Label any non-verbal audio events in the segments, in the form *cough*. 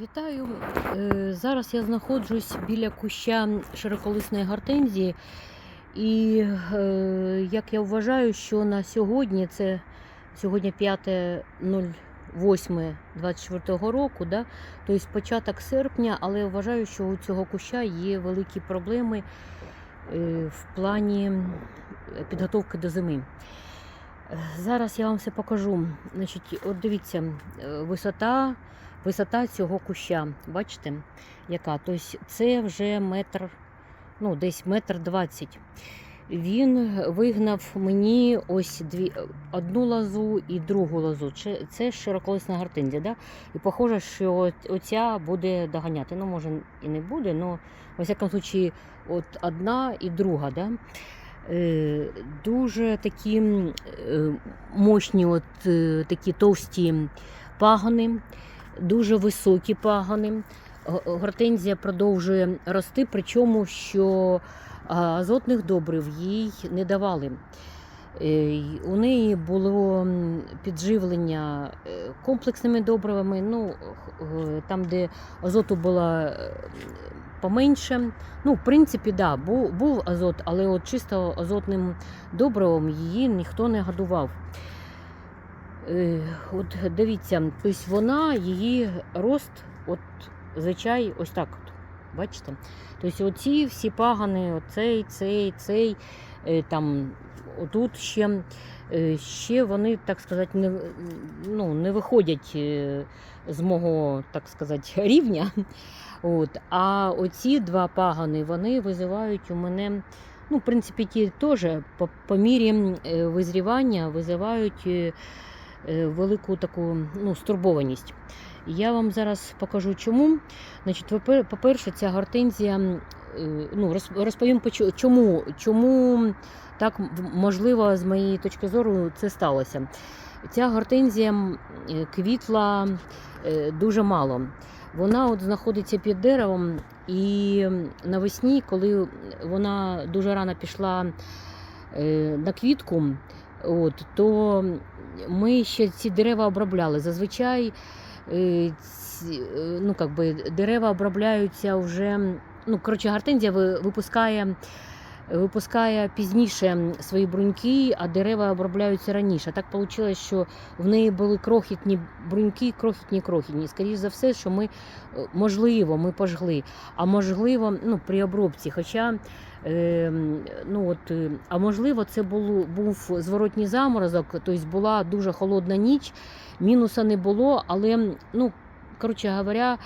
Вітаю! Е, Зараз я знаходжусь біля куща широколисної гортензії. І е, як я вважаю, що на сьогодні, це сьогодні 5.08.24 року, да, тобто початок серпня, але я вважаю, що у цього куща є великі проблеми е, в плані підготовки до зими. Зараз я вам все покажу. Значить, от дивіться, висота висота цього куща. Бачите, яка? Тобто це вже метр, ну, десь метр двадцять. Він вигнав мені ось дві, одну лозу і другу лозу. Це, широколисна гортензія. Да? І похоже, що оця буде доганяти. Ну, може, і не буде, але в всякому случаї, от одна і друга. Да? Е, дуже такі е, мощні, от, е, такі товсті пагони дуже високі пагони. Гортензія продовжує рости, причому що азотних добрив їй не давали. Е, У неї було підживлення е, комплексними добривами. Ну, е, там, де азоту було поменше. Ну, в принципі, да, був азот, але от чисто азотним добривом її ніхто не годував. Е, От дивіться, тобто вона, її рост, от звичай, ось так. От, бачите? Тобто оці всі пагани, оцей, цей, цей, е, там, отут ще, е, ще вони, так сказати, не, ну, не виходять з мого, так сказати, *laughs* рівня. От. А оці два пагани, вони визивають у мене. Ну, в принципі, ті теж по, по мірі визрівання визивають велику таку ну, стурбованість. Я вам зараз покажу чому. Значить, по-перше, ця гортензія, е, ну, розповім, чому, чому так можливо, з моєї точки зору, це сталося. Ця гортензія е, квітла е, дуже мало. Вона от знаходиться під деревом, і навесні, коли вона дуже рано пішла е, на квітку, от, то ми ще ці дерева обробляли. Зазвичай е, е, ну, как би, дерева обробляються вже. Ну, коротше, гортензія випускає, випускає пізніше свої бруньки, а дерева обробляються раніше. Так вийшло, що в неї були крохітні бруньки, крохітні, крохітні. Скоріше за все, що ми, е, можливо, ми пожгли, а можливо, ну, при обробці. Хоча Е, ну от, е, а можливо, це було, був зворотній заморозок, тобто була дуже холодна ніч, мінуса не було, але, ну, коротше говоря,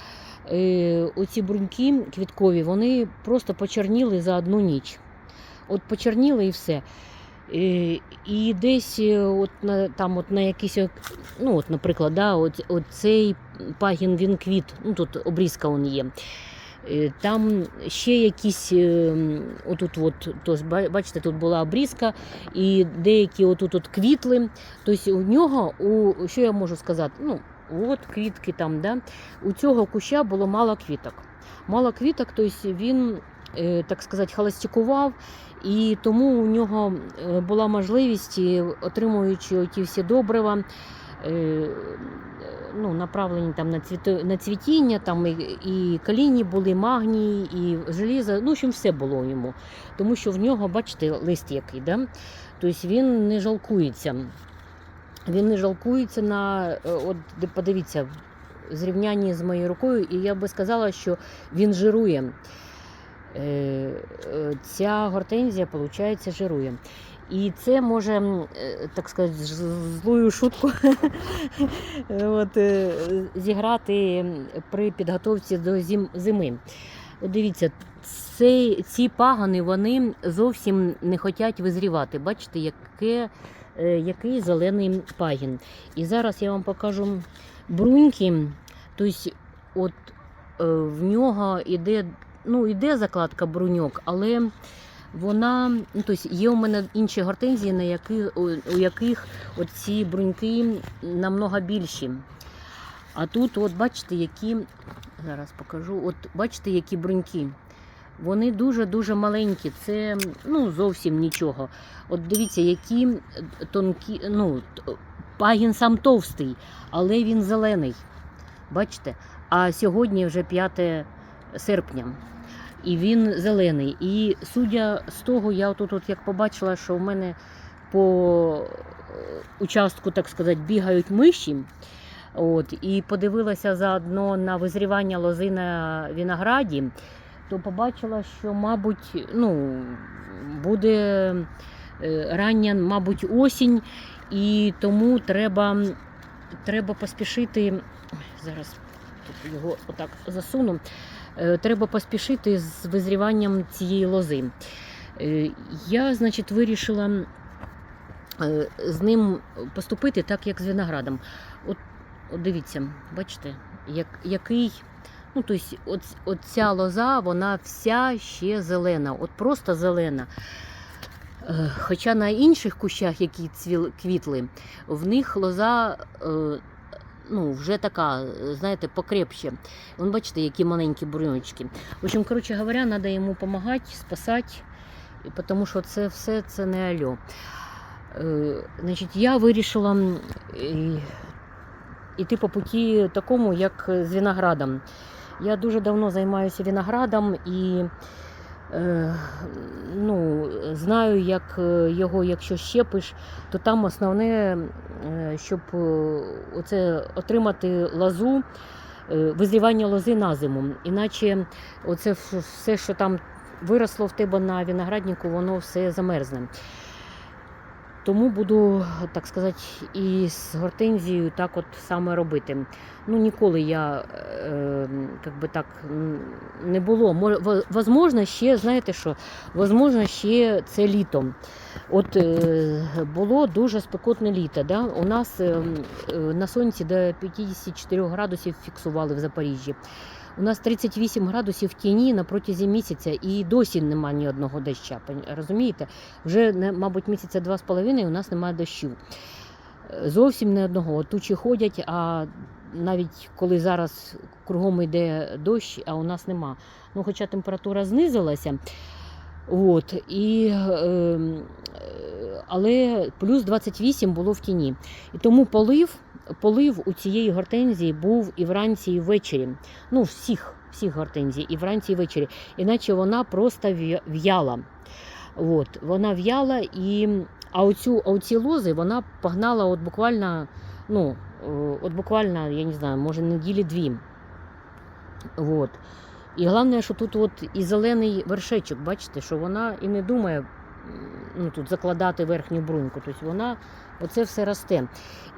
е, оці бруньки квіткові, вони просто почерніли за одну ніч. От почерніли і все. Е, І десь е, от на, там от на якийсь, е, ну от, наприклад, да, от, от цей пагін він квіт, ну тут обрізка он є. Там ще якісь, отут, от, тож, бачите, тут була обрізка, і деякі отут от квітли. Тобто у нього, у, що я можу сказати? Ну, от квітки там, да? у цього куща було мало квіток. Мало квіток, тобто він, так сказати, холостякував, і тому у нього е, була можливість, е, отримуючи ті всі добрива, е, ну, направлені там на, цвіто, на цвітіння, там і, і каліні були, магнії, і желізо, ну, в общем, все було йому. Тому що в нього, бачите, лист який, да? тобто він не жалкується. Він не жалкується на, е, от подивіться, зрівнянні з моєю рукою, і я би сказала, що він жирує. Е, е, Ця гортензія, виходить, жирує. І це може, е, так сказати, злою шутку *laughs* от, зіграти при підготовці до зим, зими. Дивіться, цей, ці пагани вони зовсім не хочуть визрівати. Бачите, яке, який зелений пагін. І зараз я вам покажу бруньки. Тобто, от в нього іде, ну, іде закладка бруньок, але вона, ну, тобто є у мене інші гортензії, на які, у, у яких ці бруньки намного більші. А тут, от бачите, які, зараз покажу, от бачите, які бруньки. Вони дуже-дуже маленькі, це ну, зовсім нічого. От дивіться, які тонкі, ну, пагін сам товстий, але він зелений. Бачите? А сьогодні вже 5 серпня. І він зелений. І судя з того, я тут от як побачила, що в мене по е, участку, так сказати, бігають миші. От, і подивилася заодно на визрівання лози на винограді, то побачила, що, мабуть, ну, буде е, рання, мабуть, осінь, і тому треба, треба поспішити. Зараз тут його отак засуну. Е, Треба поспішити з визріванням цієї лози. Е, Я, значить, вирішила е, з ним поступити так, як з виноградом. От, от дивіться, бачите, як, який. Ну, тобто, от, от ця лоза, вона вся ще зелена, от просто зелена. Хоча на інших кущах, які цвіл, квітли, в них лоза ну, вже така, е, знаєте, покрепше. Вон бачите, які маленькі бурьончики. В общем, коротше говоря, треба йому допомагати, спасати, тому що це все це не альо. Е, Значить, я вирішила іти по путі такому, як з виноградом. Я дуже давно займаюся виноградом і ну, знаю, як е, його, якщо щепиш, то там основне, е, щоб е, оце отримати лозу, е, визрівання лози на зиму. Іначе оце все, що там виросло в тебе на винограднику, воно все замерзне. Тому буду, так сказати, і з гортензією так от саме робити. Ну, ніколи я е, как би так не було. Може, возможно, ще, знаєте що, возможно, ще це літом. От е, було дуже спекотне літо. Да? У нас е, е, на сонці до 54 градусів фіксували в Запоріжжі. У нас 38 градусів в тіні на протязі місяця і досі немає ні одного доща. Розумієте? Вже, мабуть, місяця два з половиною у нас немає дощів. Зовсім не одного. Тучі ходять, а навіть коли зараз кругом йде дощ, а у нас нема. Ну, хоча температура знизилася. От, і, е, але плюс 28 було в тіні. І тому полив, полив у цієї гортензії був і вранці, і ввечері. Ну, всіх, всіх гортензій, і вранці, і ввечері. Іначе вона просто в'яла. От, вона в'яла і. А оцю, а оці лози вона погнала от буквально, ну, е, от буквально, я не знаю, може неділі дві. От. І головне, що тут от і зелений вершечок, бачите, що вона і не думає ну, тут закладати верхню бруньку. Тобто вона оце все росте.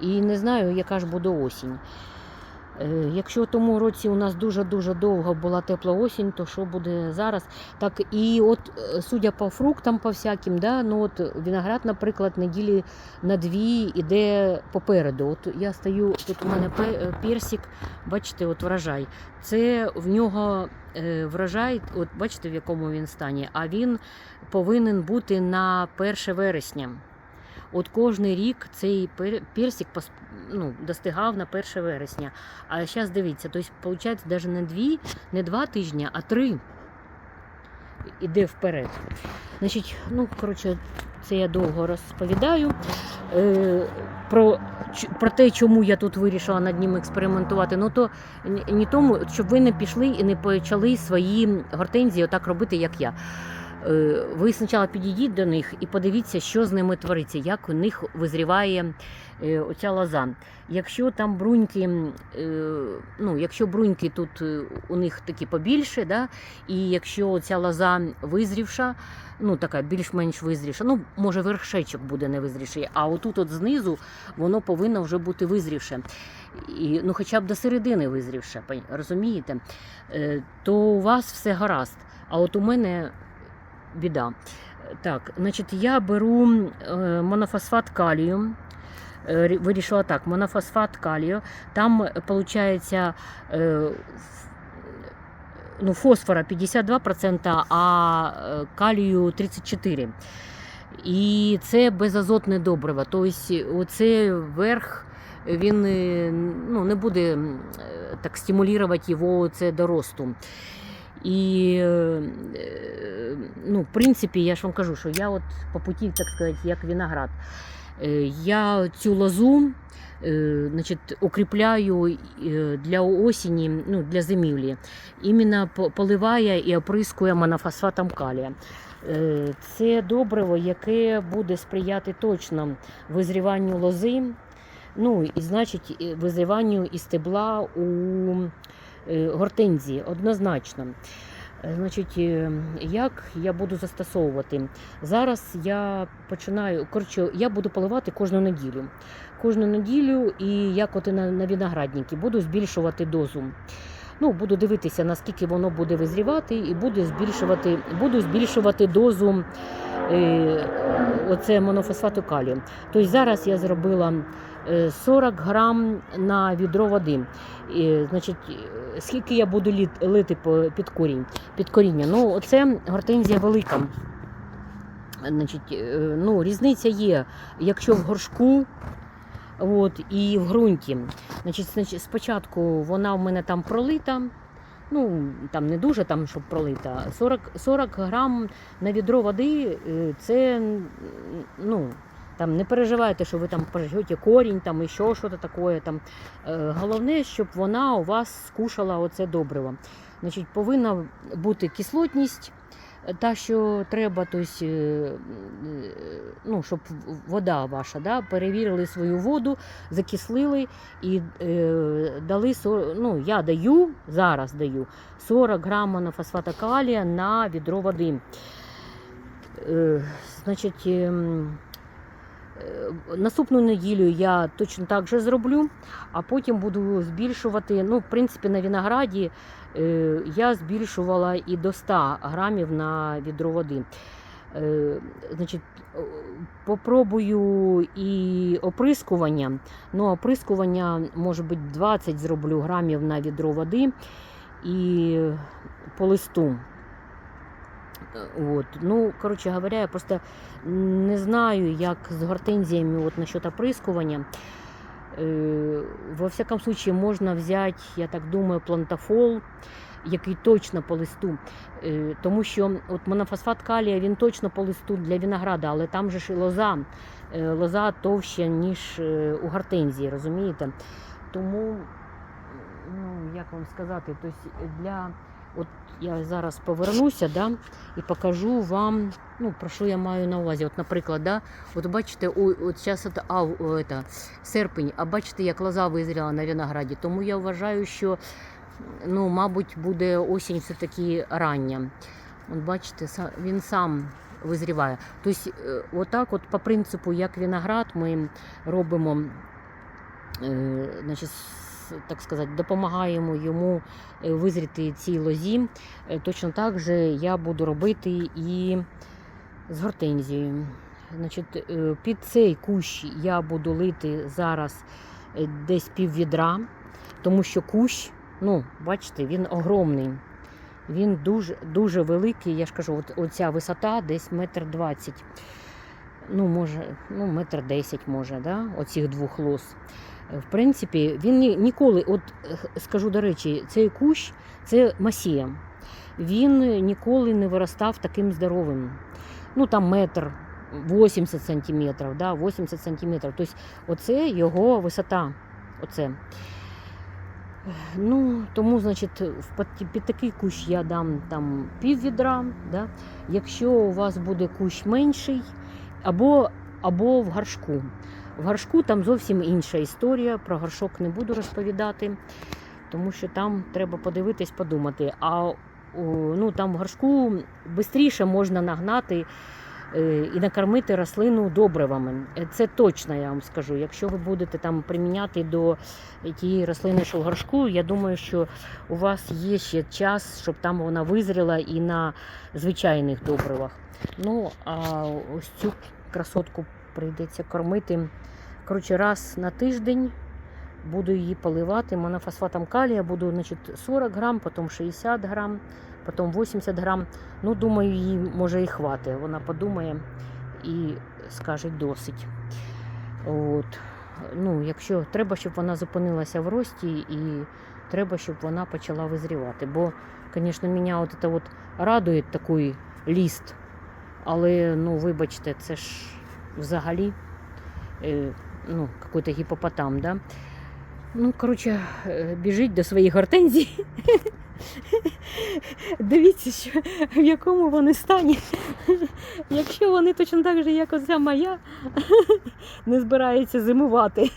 І не знаю, яка ж буде осінь. Е, Якщо тому році у нас дуже-дуже довго була тепла осінь, то що буде зараз? Так і от е, судя по фруктам, по всяким, да, ну от виноград, наприклад, неділі на дві іде попереду. От я стою, тут у мене е, персик, бачите, от врожай. Це в нього врожай, от бачите, в якому він стані, а він повинен бути на 1 вересня. От кожний рік цей персик ну, достигав на 1 вересня. А зараз дивіться, тобто, виходить, навіть не дві, не два тижні, а три іде вперед. Значить, ну, коротше, це я довго розповідаю. Е, про, про те, чому я тут вирішила над ним експериментувати. Ну то ні тому, щоб ви не пішли і не почали свої гортензії отак робити, як я. Е, Ви спочатку підійдіть до них і подивіться, що з ними твориться, як у них визріває е, оця лоза. Якщо там бруньки, е, ну, якщо бруньки тут у них такі побільше, да, і якщо ця лоза визрівша, ну така більш-менш визрівша, ну може вершечок буде не визрівший, а отут от знизу воно повинно вже бути визрівше. І, ну, хоча б до середини визрівше, розумієте? То у вас все гаразд. А от у мене біда. Так, значить, я беру е, монофосфат калію. Е, Вирішила так, монофосфат калію. Там виходить е, ну, фосфора 52%, а калію 34%. І це безазотне добриво. Тобто, оце верх він ну, не буде так стимулювати його це до росту. І, е, ну, в принципі, я ж вам кажу, що я от по путі, так сказати, як виноград. Е, Я цю лозу е, значить, укріпляю для осені, ну, для зимівлі. Іменно поливає і оприскує монофосфатом калія. Це добриво, яке буде сприяти точно визріванню лози, ну і значить визріванню і стебла у гортензії однозначно. Е, Значить, е, як я буду застосовувати? Зараз я починаю, коротше, я буду поливати кожну неділю. Кожну неділю, і як от на, на виноградники, буду збільшувати дозу. Ну, буду дивитися, наскільки воно буде визрівати, і буду збільшувати, буду збільшувати дозу е, оце монофосфату калію. Тобто зараз я зробила е, 40 грам на відро води. І, значить, е, скільки я буду лити під корінь, під коріння? Ну, оце гортензія велика. Значить, е, ну, різниця є, якщо в горшку. От, і в ґрунті. Значить, спочатку вона в мене там пролита. Ну, там не дуже, там, щоб пролита. 40, 40 грам на відро води е, це ну, там не переживайте, що ви там пожжете корінь, там і що, що таке. Там. Е, Головне, щоб вона у вас скушала оце добриво. Значить, повинна бути кислотність, е, та, що треба, тобто, е, ну, щоб вода ваша, да, перевірили свою воду, закислили і е, дали, ну, я даю, зараз даю 40 грам монофосфата калія на відро води. Е, значить, ем, наступну неділю я точно так же зроблю, а потім буду збільшувати. Ну, в принципі, на винограді е, я збільшувала і до 100 грамів на відро води. Е, значить, е, попробую і оприскування. Ну, оприскування, може бути, 20 зроблю грамів на відро води і по листу. Е, От. Ну, коротше говоря, я просто не знаю, як з гортензіями от насчет оприскування. Е, Во всяком случае, можна взяти, я так думаю, плантафол, який точно по листу. Е, Тому що от монофосфат калія він точно по листу для винограда, але там же ж і лоза. Е, Лоза товща, ніж е, у гортензії, розумієте? Тому, ну, як вам сказати, тобто для. От я зараз повернуся да, і покажу вам, ну, про що я маю на увазі. От, наприклад, да, от бачите, от зараз це, ав, о, це, серпень, а бачите, як лоза визріла на винограді. Тому я вважаю, що ну, мабуть, буде осінь все-таки рання. От бачите, він сам визріває. Тобто, отак, от по принципу, як виноград, ми робимо, е, значить, так сказати, допомагаємо йому е, визріти цій лозі. Е, Точно так же я буду робити і з гортензією. Значить, е, під цей кущ я буду лити зараз десь пів відра, тому що кущ, ну, бачите, він огромний. Він дуже дуже великий. Я ж кажу, от, оця висота десь метр двадцять. Ну, може, ну, метр десять може, да? оцих двох лос. Е, В принципі, він ніколи, от е, скажу до речі, цей кущ це масія. Він ніколи не виростав таким здоровим. Ну, там метр 80 сантиметрів, да, 80 сантиметрів. Тобто, оце його висота. Оце. Ну, тому, значить, під, такий кущ я дам там пів відра. Да? Якщо у вас буде кущ менший, або, або в горшку. В горшку там зовсім інша історія. Про горшок не буду розповідати, тому що там треба подивитись, подумати. А ну, там в горшку швидше можна нагнати і накормити рослину добривами. Е, Це точно я вам скажу. Якщо ви будете там приміняти до тієї рослини, що в горшку, я думаю, що у вас є ще час, щоб там вона визріла і на звичайних добривах. Ну, а ось цю красотку прийдеться кормити. Коротше, раз на тиждень буду її поливати монофосфатом калія, буду значить, 40 грам, потім 60 грам, потім 80 грам. Ну, думаю, їй може і хватить. Вона подумає і скаже досить. От. Ну, якщо треба, щоб вона зупинилася в рості, і треба, щоб вона почала визрівати. Бо, звісно, мене от це от радує такий ліст. Але, ну, вибачте, це ж взагалі. е, ну, какой-то гіпопотам, да? Ну, коротше, е, біжить до своїх гортензій. *laughs* *laughs* Дивіться, що, в якому вони стані. *laughs* Якщо вони точно так же, як оця моя, *laughs* не збираються зимувати.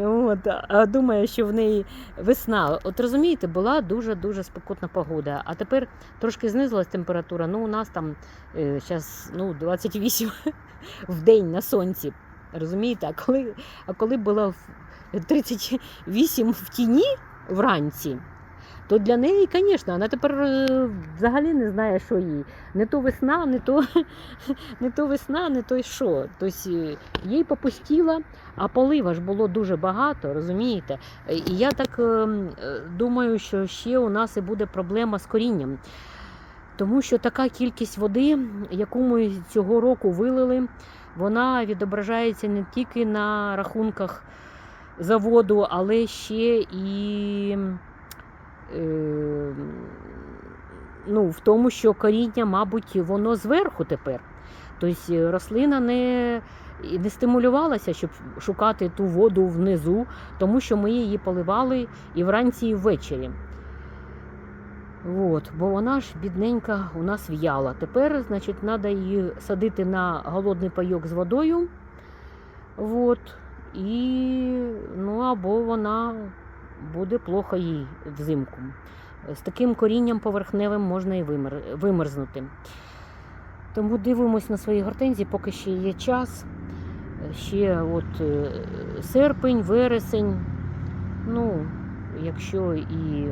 От, а думає, що в неї весна. От розумієте, була дуже-дуже спекотна погода. А тепер трошки знизилась температура. Ну, у нас там зараз ну, 28 в день на сонці. Розумієте, а коли, а коли було 38 в тіні вранці, то для неї, звісно, вона тепер е, взагалі не знає, що їй. Не то весна, не то, *laughs* не то весна, не то що. Тобто їй попустіло, а полива ж було дуже багато, розумієте? І я так е, м, е, думаю, що ще у нас і буде проблема з корінням. Тому що така кількість води, яку ми цього року вилили, вона відображається не тільки на рахунках за воду, але ще і ну, в тому, що коріння, мабуть, воно зверху тепер. Тобто е, рослина не, не стимулювалася, щоб шукати ту воду внизу, тому що ми її поливали і вранці, і ввечері. От, бо вона ж бідненька у нас в'яла. Тепер, значить, треба її садити на голодний пайок з водою. От, і, ну, або вона буде плохо їй взимку. З таким корінням поверхневим можна і вимерзнути. Тому дивимось на свої гортензії, поки ще є час. Ще от е, серпень, вересень. Ну, якщо і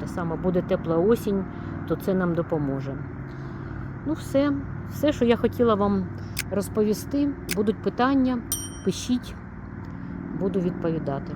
та сама буде тепла осінь, то це нам допоможе. Ну, все, все, що я хотіла вам розповісти. Будуть питання, пишіть, буду відповідати.